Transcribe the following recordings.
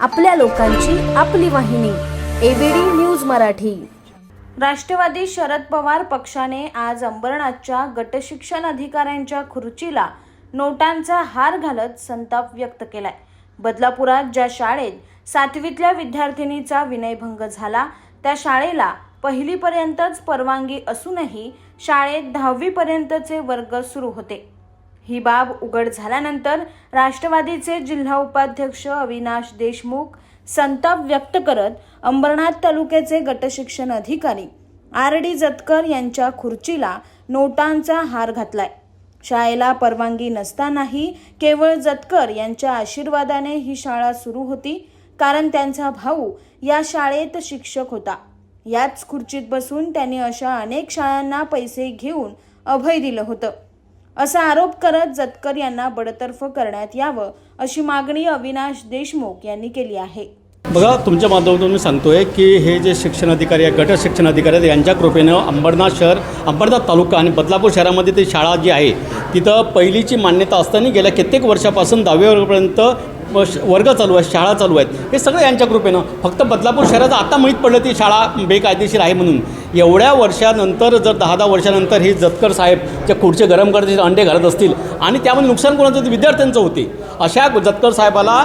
आपल्या लोकांची आपली वाहिनी एबीडी न्यूज मराठी. राष्ट्रवादी शरद पवार पक्षाने आज अंबरनाथच्या गटशिक्षण अधिकाऱ्यांच्या खुर्चीला नोटांचा हार घालत संताप व्यक्त केलाय. बदलापुरात ज्या शाळेत सातवीतल्या विद्यार्थिनीचा विनयभंग झाला त्या शाळेला पहिलीपर्यंतच परवानगी असूनही शाळेत दहावीपर्यंतचे वर्ग सुरू होते. ही बाब उघड झाल्यानंतर राष्ट्रवादीचे जिल्हा उपाध्यक्ष अविनाश देशमुख संताप व्यक्त करत अंबरनाथ तालुक्याचे गटशिक्षण अधिकारी आर डी जतकर यांच्या खुर्चीला नोटांचा हार घातलाय. शाळेला परवानगी नसतानाही केवळ जतकर यांच्या आशीर्वादाने ही शाळा सुरू होती कारण त्यांचा भाऊ या शाळेत शिक्षक होता. याच खुर्चीत बसून त्यांनी अशा अनेक शाळांना पैसे घेऊन अभय दिलं होतं. असा आरोप करत जतकर यांना बडतर्फ करण्यात यावं अशी मागणी अविनाश देशमुख यांनी केली आहे. बघा तुमच्या माध्यमातून मी सांगतोय की हे जे शिक्षण अधिकारी आहे गट शिक्षण अधिकारी आहेत यांच्या कृपेनं अंबरनाथ शहर अंबरनाथ तालुका आणि बदलापूर शहरामध्ये ती शाळा जी आहे तिथं पहिलीची मान्यता असताना गेल्या कित्येक वर्षापासून दहावी वर्गापर्यंत व श- वर्ग चालू आहेत शाळा चालू आहेत. हे सगळं यांच्या कृपेनं. फक्त बदलापूर शहराचं आता माहीत पडलं ती शाळा बेकायदेशीर आहे म्हणून. एवढ्या वर्षानंतर जर दहा दहा वर्षानंतर हे जतकर साहेब त्या खुर्चे गरम करत अंडे घालत असतील आणि त्यामध्ये नुकसान कोणाचं विद्यार्थ्यांचं होते. अशा जतकर साहेबाला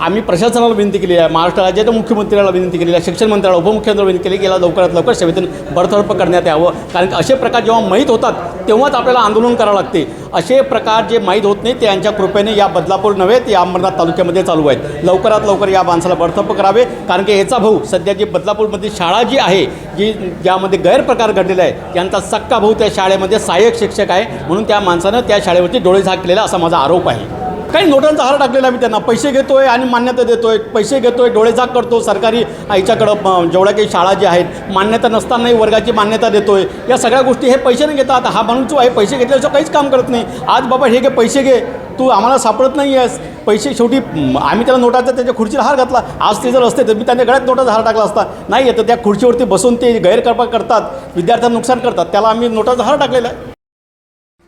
आम्ही प्रशासनाला विनंती केली आहे महाराष्ट्र राज्याच्या मुख्यमंत्र्याला विनंती केली आहे शिक्षण मंत्र्याला उपमुख्यमंत्र्याला विनंती केली की याला लवकरात लवकर सेवेतून बडतर्फ करण्यात यावं. कारण असे प्रकार जेव्हा माहीत होतात तेव्हाच आपल्याला आंदोलन करावं लागते. असे प्रकार जे माहीत होत नाही ते यांच्या कृपेने या बदलापूर नव्हे ते अंबरनाथ तालुक्यामध्ये चालू आहेत. लवकरात लवकर या माणसाला बडतर्फ करावे. कारण की याचा भाऊ सध्या जी बदलापूरमध्ये शाळा जी आहे जी ज्यामध्ये गैरप्रकार घडलेला आहे यांचा सक्का भाऊ त्या शाळेमध्ये सहाय्यक शिक्षक आहे. म्हणून त्या माणसानं त्या शाळेवरती डोळे झाक केलेला असा माझा आरोप आहे. काही नोटांचा हार टाकलेला मी त्यांना. पैसे घेतोय आणि मान्यता देतोय. पैसे घेतोय डोळेझाक करतो सरकारी याच्याकडं जेवढ्या काही शाळा ज्या आहेत मान्यता नसतानाही वर्गाची मान्यता देतोय. या सगळ्या गोष्टी हे पैसे न घेतात. हा माणूस जो आहे. पैसे घेतल्याशिवाय काहीच काम करत नाही. आज बाबा हे घे पैसे घे. तू आम्हाला सापडत नाही आहेस. पैसे शेवटी आम्ही त्याला नोटाचा त्याच्या खुर्चीला हार घातला. आज ते जर असते तर मी त्यांच्या गळ्यात नोटाचा हार टाकला असता. नाही येतं त्या खुर्चीवरती बसून ते गैरकल्पा करतात. विद्यार्थ्यांना नुकसान करतात. त्याला आम्ही नोटाचा हार टाकलेला आहे.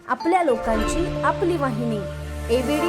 आपल्या लोकांची आपली वाहिनी. ABD